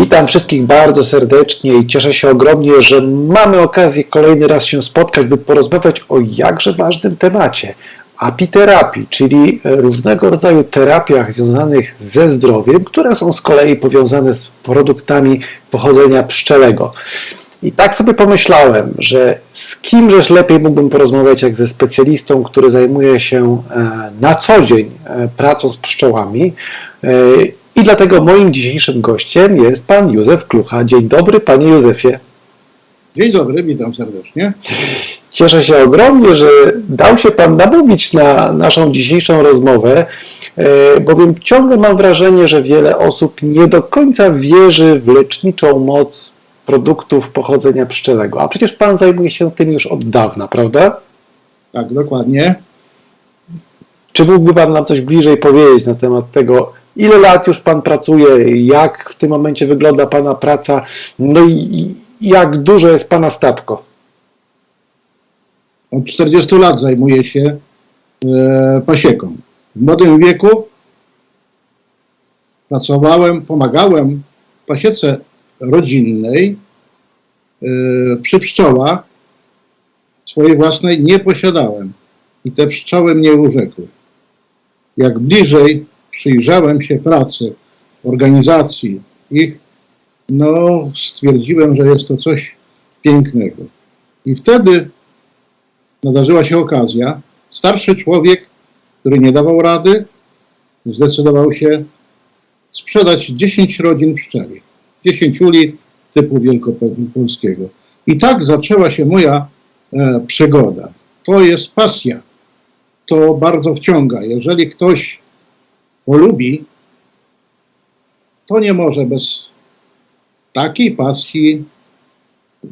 Witam wszystkich bardzo serdecznie i cieszę się ogromnie, że mamy okazję kolejny raz się spotkać, by porozmawiać o jakże ważnym temacie apiterapii, czyli różnego rodzaju terapiach związanych ze zdrowiem, które są z kolei powiązane z produktami pochodzenia pszczelego. I tak sobie pomyślałem, że z kimżeż lepiej mógłbym porozmawiać jak ze specjalistą, który zajmuje się e, na co dzień e, pracą z pszczołami. I dlatego moim dzisiejszym gościem jest pan Józef Klucha. Dzień dobry, panie Józefie. Dzień dobry, witam serdecznie. Cieszę się ogromnie, że dał się Pan namówić na naszą dzisiejszą rozmowę, e, bowiem ciągle mam wrażenie, że wiele osób nie do końca wierzy w leczniczą moc produktów pochodzenia pszczelego. A przecież Pan zajmuje się tym już od dawna, prawda? Tak, dokładnie. Czy mógłby Pan nam coś bliżej powiedzieć na temat tego, ile lat już Pan pracuje, jak w tym momencie wygląda Pana praca, no i jak duże jest Pana statko? Od 40 lat zajmuję się e, pasieką. W młodym wieku pracowałem, pomagałem pasiece rodzinnej e, przy pszczołach. Swojej własnej nie posiadałem i te pszczoły mnie urzekły. Jak bliżej przyjrzałem się pracy, organizacji ich, no stwierdziłem, że jest to coś pięknego. I wtedy nadarzyła się okazja. Starszy człowiek, który nie dawał rady, zdecydował się sprzedać 10 rodzin pszczeli. 10 uli typu wielkopolskiego. I tak zaczęła się moja e, przygoda. To jest pasja. To bardzo wciąga. Jeżeli ktoś polubi, to nie może bez takiej pasji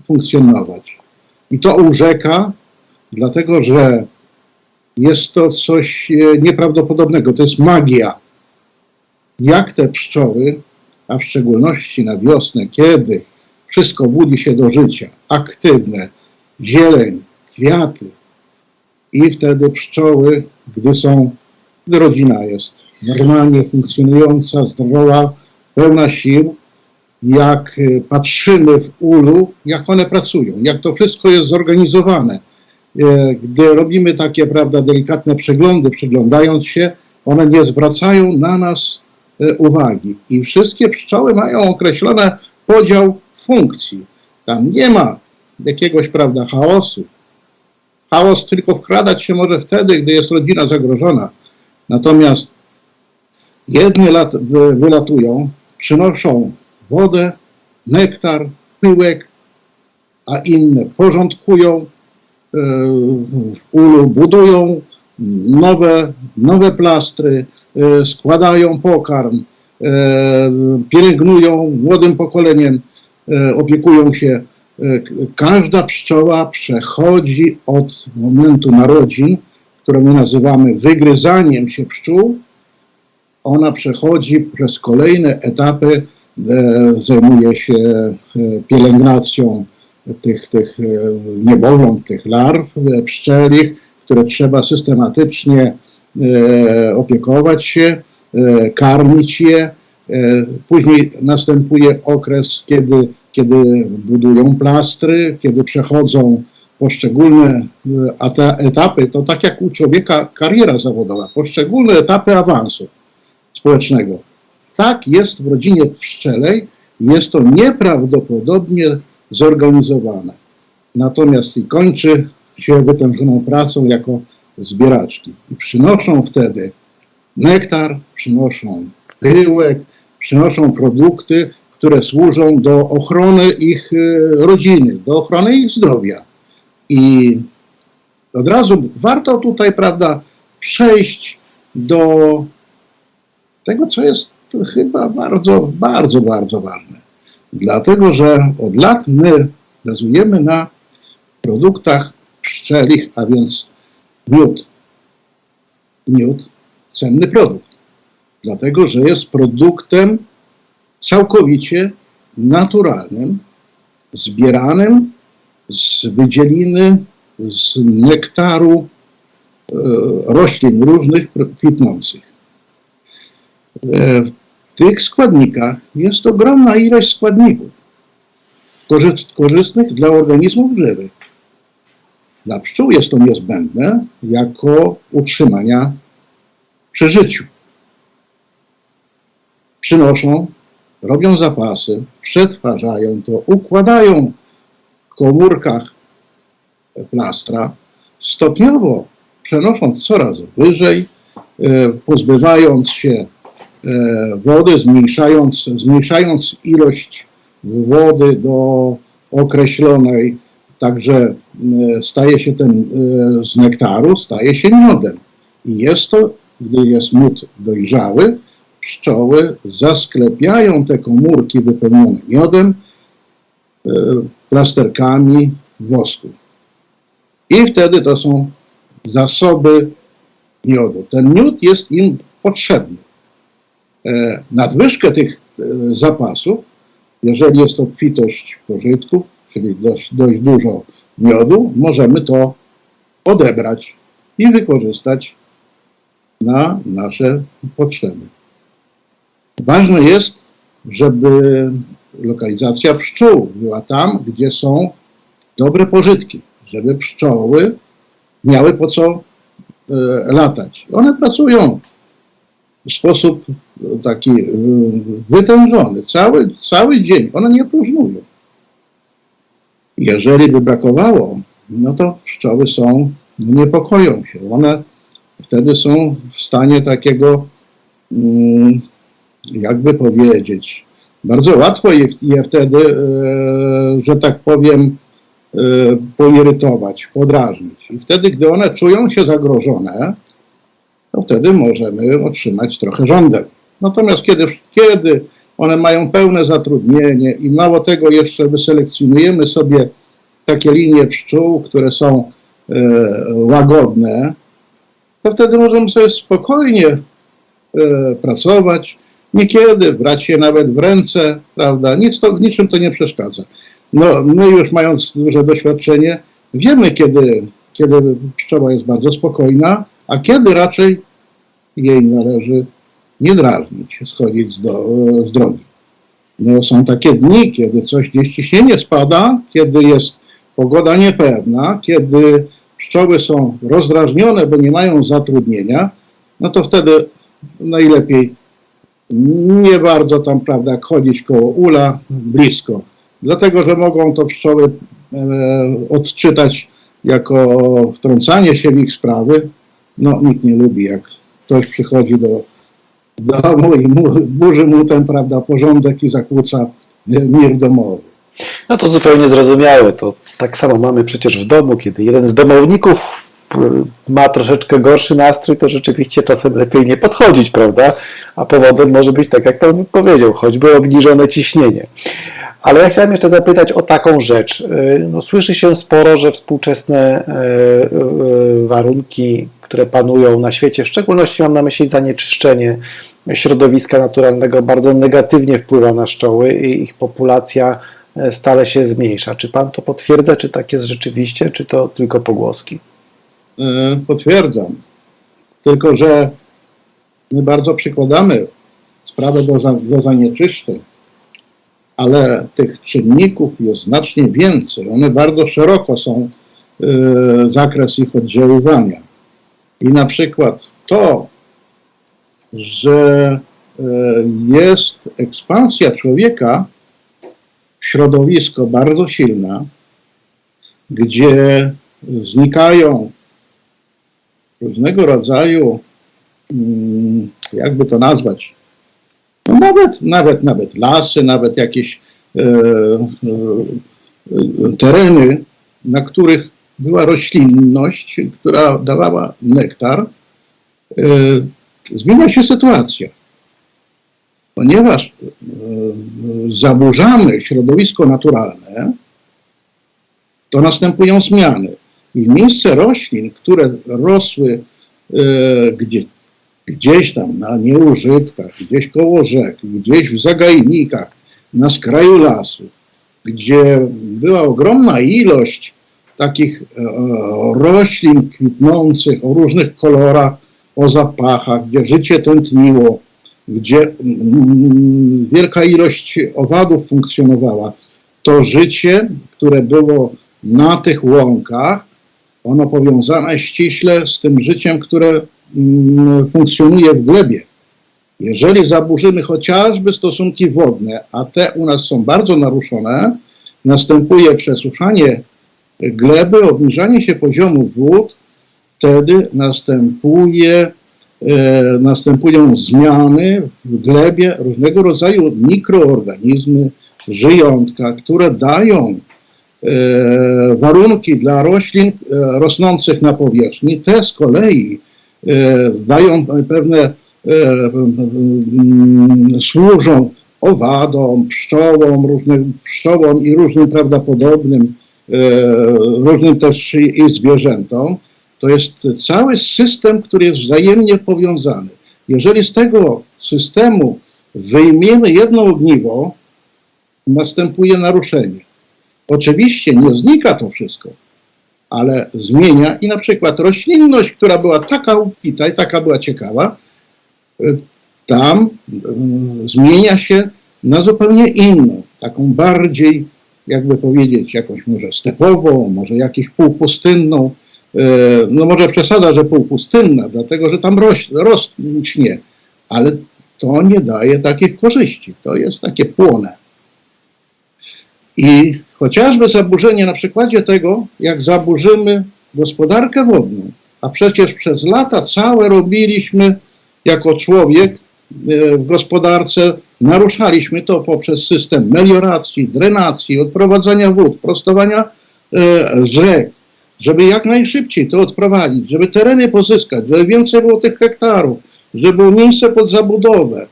funkcjonować. I to urzeka, dlatego że jest to coś e, nieprawdopodobnego. To jest magia. Jak te pszczoły, a w szczególności na wiosnę, kiedy wszystko budzi się do życia, aktywne, zieleń, kwiaty, i wtedy pszczoły, gdy są, gdy rodzina jest normalnie funkcjonująca, zdrowa, pełna sił, jak y, patrzymy w ulu, jak one pracują, jak to wszystko jest zorganizowane. Y, Gdy robimy takie, prawda, delikatne przeglądy, przyglądając się, one nie zwracają na nas y, uwagi. I wszystkie pszczoły mają określony podział funkcji. Tam nie ma jakiegoś, prawda, chaosu. Chaos tylko wkradać się może wtedy, gdy jest rodzina zagrożona. Natomiast jedne lat, wy- wylatują, przynoszą wodę, nektar, pyłek, a inne porządkują, e, w ulu budują nowe, nowe plastry, e, składają pokarm, e, pielęgnują młodym pokoleniem, opiekują się. Każda pszczoła przechodzi od momentu narodzin, które my nazywamy wygryzaniem się pszczół, ona przechodzi przez kolejne etapy, e, zajmuje się e, pielęgnacją tych, tych e, niemowląt, tych larw pszczelich, które trzeba systematycznie opiekować się, karmić je. Później następuje okres, kiedy, kiedy budują plastry, kiedy przechodzą poszczególne etapy, to tak jak u człowieka kariera zawodowa, poszczególne etapy awansu społecznego. Tak jest w rodzinie pszczelej, jest to nieprawdopodobnie zorganizowane. Natomiast i kończy się wytężoną pracą jako zbieraczki. I przynoszą wtedy nektar, przynoszą pyłek, przynoszą produkty, które służą do ochrony ich e, rodziny, do ochrony ich zdrowia. I od razu warto tutaj, prawda, przejść do tego, co jest chyba bardzo, bardzo, bardzo ważne. Dlatego, że od lat my bazujemy na produktach pszczelich, a więc miód. Miód, cenny produkt. Dlatego, że jest produktem całkowicie naturalnym, zbieranym z wydzieliny, z nektaru e, roślin różnych kwitnących. E, tych składnikach jest ogromna ilość składników korzyst, korzystnych dla organizmów żywych. Dla pszczół jest to niezbędne jako utrzymania przy życiu. Przynoszą, robią zapasy, przetwarzają to, układają w komórkach plastra, stopniowo przenosząc coraz wyżej, e, pozbywając się wody, zmniejszając, zmniejszając ilość wody do określonej, także e, staje się ten e, z nektaru, staje się miodem. I jest to, gdy jest miód dojrzały, pszczoły zasklepiają te komórki wypełnione miodem e, plasterkami wosku. I wtedy to są zasoby miodu. Ten miód jest im potrzebny. E, Nadwyżkę tych e, zapasów, jeżeli jest to kwitość pożytków, czyli dość, dość dużo miodu, możemy to odebrać i wykorzystać na nasze potrzeby. Ważne jest, żeby lokalizacja pszczół była tam, gdzie są dobre pożytki, żeby pszczoły miały po co e, latać. One pracują w sposób taki e, wytężony, cały, cały dzień. One nie próżnują. Jeżeli by brakowało, no to pszczoły są, niepokoją się. One wtedy są w stanie takiego, mm, jakby powiedzieć, bardzo łatwo je, je wtedy, e, że tak powiem, e, poirytować, podrażnić. I wtedy, gdy one czują się zagrożone, to wtedy możemy otrzymać trochę żądeł. Natomiast kiedy, kiedy one mają pełne zatrudnienie i mało tego jeszcze wyselekcjonujemy sobie takie linie pszczół, które są e, łagodne, to wtedy możemy sobie spokojnie e, pracować, niekiedy brać je nawet w ręce, prawda, nic to, niczym to nie przeszkadza. No, my już mając duże doświadczenie, wiemy kiedy, kiedy pszczoła jest bardzo spokojna, a kiedy raczej jej należy nie drażnić, schodzić do, z drogi. No, są takie dni, kiedy coś gdzieś ciśnienie spada, kiedy jest pogoda niepewna, kiedy pszczoły są rozdrażnione, bo nie mają zatrudnienia, no to wtedy najlepiej nie bardzo tam, prawda, chodzić koło ula blisko. Dlatego, że mogą to pszczoły e, odczytać jako wtrącanie się w ich sprawy. No, nikt nie lubi, jak ktoś przychodzi do domu i burzy mu ten, prawda, porządek i zakłóca mir domowy. No to zupełnie zrozumiałe. To tak samo mamy przecież w domu, kiedy jeden z domowników y, ma troszeczkę gorszy nastrój, to rzeczywiście czasem lepiej nie podchodzić, prawda? A powodem może być, tak jak Pan powiedział, choćby obniżone ciśnienie. Ale ja chciałem jeszcze zapytać o taką rzecz. Y, No, słyszy się sporo, że współczesne y, warunki, które panują na świecie, w szczególności mam na myśli zanieczyszczenie środowiska naturalnego, bardzo negatywnie wpływa na pszczoły i ich populacja e, stale się zmniejsza. Czy Pan to potwierdza, czy tak jest rzeczywiście, czy to tylko pogłoski? E, Potwierdzam. Tylko, że my bardzo przykładamy sprawę do, do zanieczyszczeń, ale tych czynników jest znacznie więcej. One bardzo szeroko są zakres ich oddziaływania. I na przykład to, że e, jest ekspansja człowieka w środowisko bardzo silna, gdzie znikają różnego rodzaju, mm, jakby to nazwać, no nawet, nawet, nawet lasy, nawet jakieś e, e, tereny, na których była roślinność, która dawała nektar, e, zmienia się sytuacja. Ponieważ e, zaburzamy środowisko naturalne, to następują zmiany. I w miejsce roślin, które rosły e, gdzie, gdzieś tam na nieużytkach, gdzieś koło rzek, gdzieś w zagajnikach, na skraju lasu, gdzie była ogromna ilość takich e, roślin kwitnących o różnych kolorach, o zapachach, gdzie życie tętniło, gdzie mm, wielka ilość owadów funkcjonowała, to życie, które było na tych łąkach, ono powiązane ściśle z tym życiem, które mm, funkcjonuje w glebie. Jeżeli zaburzymy chociażby stosunki wodne, a te u nas są bardzo naruszone, następuje przesuszanie gleby, obniżanie się poziomu wód, wtedy następuje, e, następują zmiany w glebie, różnego rodzaju mikroorganizmy, żyjątka, które dają e, warunki dla roślin e, rosnących na powierzchni. Te z kolei dają pewne, mm, służą owadom, pszczołom, różnym pszczołom i różnym prawdopodobnym, różnym też i, zwierzętom. To jest cały system, który jest wzajemnie powiązany. Jeżeli z tego systemu wyjmiemy jedno ogniwo, następuje naruszenie. Oczywiście nie znika to wszystko, ale zmienia i na przykład roślinność, która była taka upita i taka była ciekawa, y, tam y, zmienia się na zupełnie inną, taką bardziej, jakby powiedzieć, jakąś może stepową, może jakąś półpustynną, y, no może przesada, że półpustynna, dlatego że tam roś, rośnie, ale to nie daje takich korzyści, to jest takie płone. I chociażby zaburzenie na przykładzie tego, jak zaburzymy gospodarkę wodną, a przecież przez lata całe robiliśmy jako człowiek e, w gospodarce, naruszaliśmy to poprzez system melioracji, drenacji, odprowadzania wód, prostowania e, rzek, żeby jak najszybciej to odprowadzić, żeby tereny pozyskać, żeby więcej było tych hektarów, żeby było miejsce pod zabudowę,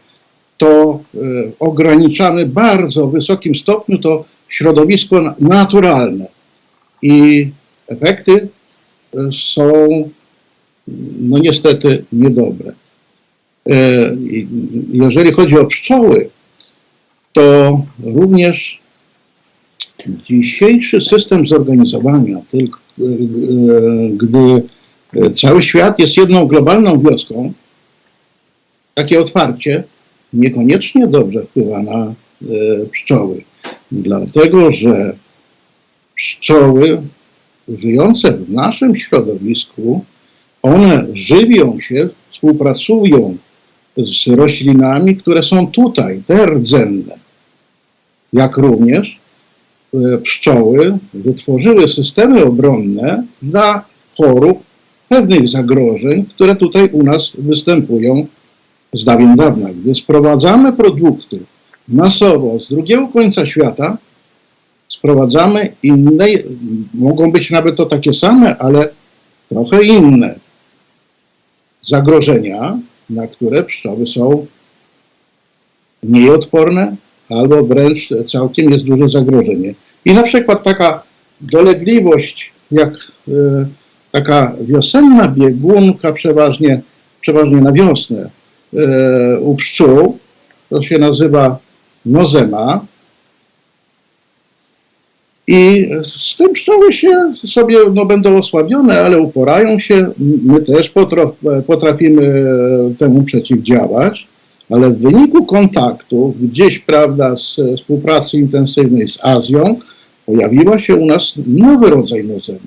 to e, ograniczamy bardzo wysokim stopniu to środowisko na- naturalne. I efekty e, są no niestety niedobre. E, Jeżeli chodzi o pszczoły, to również dzisiejszy system zorganizowania, tylko e, gdy e, cały świat jest jedną globalną wioską, takie otwarcie niekoniecznie dobrze wpływa na pszczoły. Dlatego, że pszczoły żyjące w naszym środowisku, one żywią się, współpracują z roślinami, które są tutaj, te rdzenne. Jak również e, pszczoły wytworzyły systemy obronne dla chorób, pewnych zagrożeń, które tutaj u nas występują z dawien dawna. Gdy sprowadzamy produkty masowo z drugiego końca świata, sprowadzamy inne, mogą być nawet to takie same, ale trochę inne zagrożenia, na które pszczoły są mniej odporne, albo wręcz całkiem jest duże zagrożenie. I na przykład taka dolegliwość, jak e, taka wiosenna biegunka, przeważnie, przeważnie na wiosnę e, u pszczół, to się nazywa nozema. I z tym pszczoły się sobie no, będą osłabione, ale uporają się. My też potra- potrafimy temu przeciwdziałać, ale w wyniku kontaktu, gdzieś, prawda, z współpracy intensywnej z Azją, pojawiła się u nas nowy rodzaj nozemy.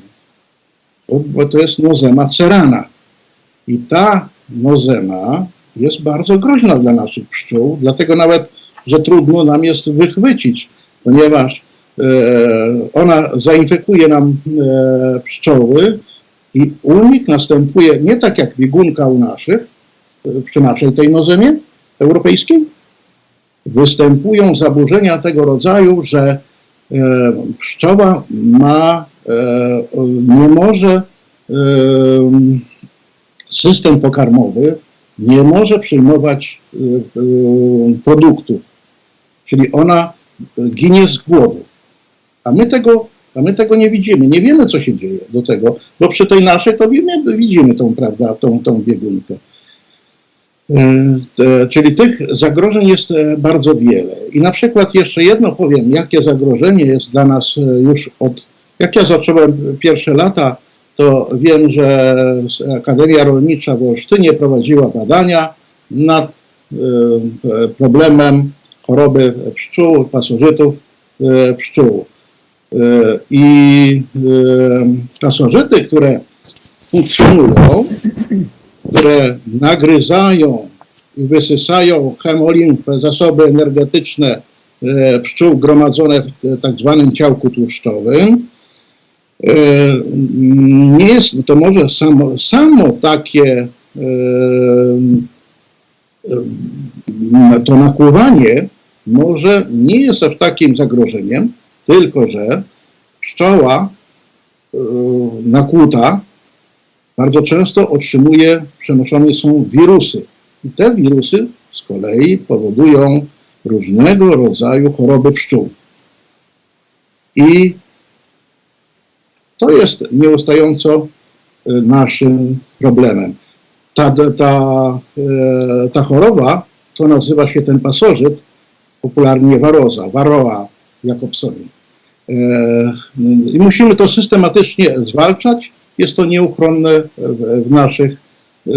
Bo, to jest nozema cerana. I ta nozema jest bardzo groźna dla naszych pszczół, dlatego nawet, że trudno nam jest wychwycić, ponieważ e, ona zainfekuje nam e, pszczoły i u nich następuje nie tak jak biegunka u naszych, e, przy naszej tej nozemie europejskiej, występują zaburzenia tego rodzaju, że e, pszczoła ma, e, nie może e, system pokarmowy nie może przyjmować produktów, czyli ona ginie z głodu. A my tego, a my tego nie widzimy, nie wiemy co się dzieje do tego, bo przy tej naszej to wiemy, widzimy tą, prawda, tą, tą biegunkę. Y, te- Czyli tych zagrożeń jest e, bardzo wiele. I na przykład jeszcze jedno powiem, jakie zagrożenie jest dla nas e, już od, jak ja zacząłem pierwsze lata, to wiem, że Akademia Rolnicza w Olsztynie prowadziła badania nad e, problemem choroby pszczół, pasożytów e, pszczół. E, I e, pasożyty, które funkcjonują, które nagryzają i wysysają hemolimfę, zasoby energetyczne e, pszczół gromadzone w e, tak zwanym ciałku tłuszczowym, e, nie jest, to może samo, samo takie e, e, to nakłuwanie może nie jest aż takim zagrożeniem, tylko że pszczoła e, nakłuta bardzo często otrzymuje, przenoszone są wirusy. I te wirusy z kolei powodują różnego rodzaju choroby pszczół. I to jest nieustająco e, naszym problemem. Ta, ta, e, ta choroba, to nazywa się ten pasożyt, popularnie waroza, varroa Jakobsoni. E, I musimy to systematycznie zwalczać. Jest to nieuchronne w, naszych e,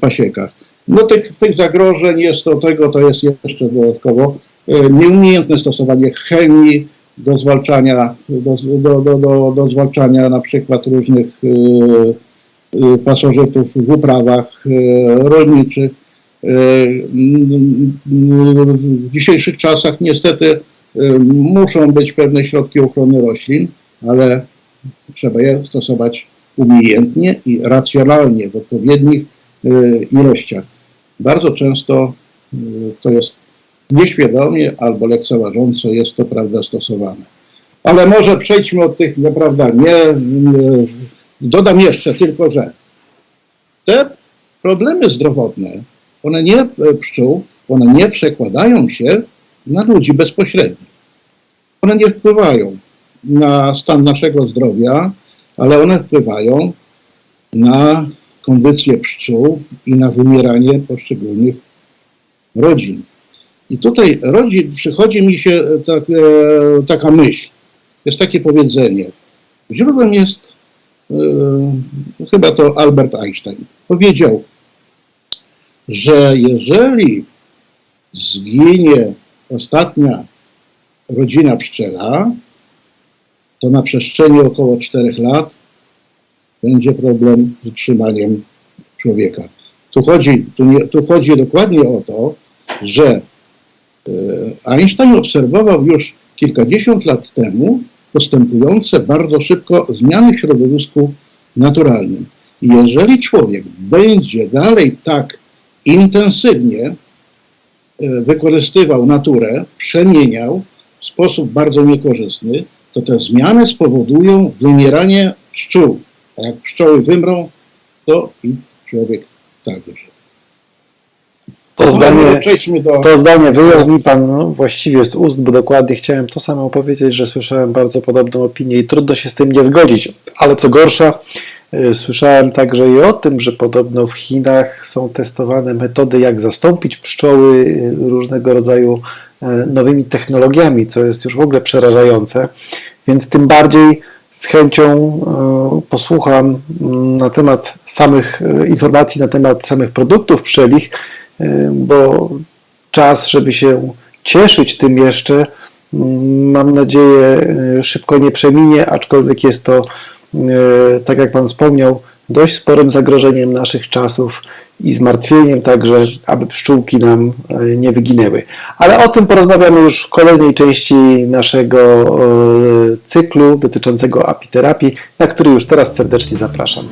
pasiekach. No tych, tych zagrożeń jest do tego, to jest jeszcze dodatkowo e, nieumiejętne stosowanie chemii do zwalczania, do, do, do, do, do zwalczania na przykład różnych pasożytów w uprawach rolniczych. W dzisiejszych czasach niestety muszą być pewne środki ochrony roślin, ale trzeba je stosować umiejętnie i racjonalnie w odpowiednich e, ilościach. Bardzo często e, to jest nieświadomie albo lekceważąco jest to prawda stosowane. Ale może przejdźmy od tych, naprawdę nie, dodam jeszcze tylko, że te problemy zdrowotne, one nie pszczół, one nie przekładają się na ludzi bezpośrednio. One nie wpływają na stan naszego zdrowia, ale one wpływają na kondycję pszczół i na wymieranie poszczególnych rodzin. I tutaj rodzin, przychodzi mi się tak, e, taka myśl, jest takie powiedzenie. Źródłem jest, e, chyba to Albert Einstein, powiedział, że jeżeli zginie ostatnia rodzina pszczela, to na przestrzeni około 4 lat będzie problem z utrzymaniem człowieka. Tu chodzi, tu, nie, tu chodzi dokładnie o to, że e, Einstein obserwował już kilkadziesiąt lat temu postępujące bardzo szybko zmiany w środowisku naturalnym. Jeżeli człowiek będzie dalej tak intensywnie wykorzystywał naturę, przemieniał w sposób bardzo niekorzystny, to te zmiany spowodują wymieranie pszczół. A jak pszczoły wymrą, to i człowiek także. To zdanie, do... to zdanie wyjął mi Pan no, właściwie z ust, bo dokładnie chciałem to samo powiedzieć, że słyszałem bardzo podobną opinię i trudno się z tym nie zgodzić. Ale co gorsza, słyszałem także i o tym, że podobno w Chinach są testowane metody, jak zastąpić pszczoły y, różnego rodzaju y, nowymi technologiami, co jest już w ogóle przerażające. Więc tym bardziej z chęcią posłucham mm, na temat samych informacji, na temat samych produktów pszczelich, bo czas, żeby się cieszyć tym jeszcze, mm, mam nadzieję, szybko nie przeminie, aczkolwiek jest to, tak jak Pan wspomniał, dość sporym zagrożeniem naszych czasów i zmartwieniem także, aby pszczółki nam y, nie wyginęły. Ale o tym porozmawiamy już w kolejnej części naszego y, cyklu dotyczącego apiterapii, na który już teraz serdecznie zapraszam.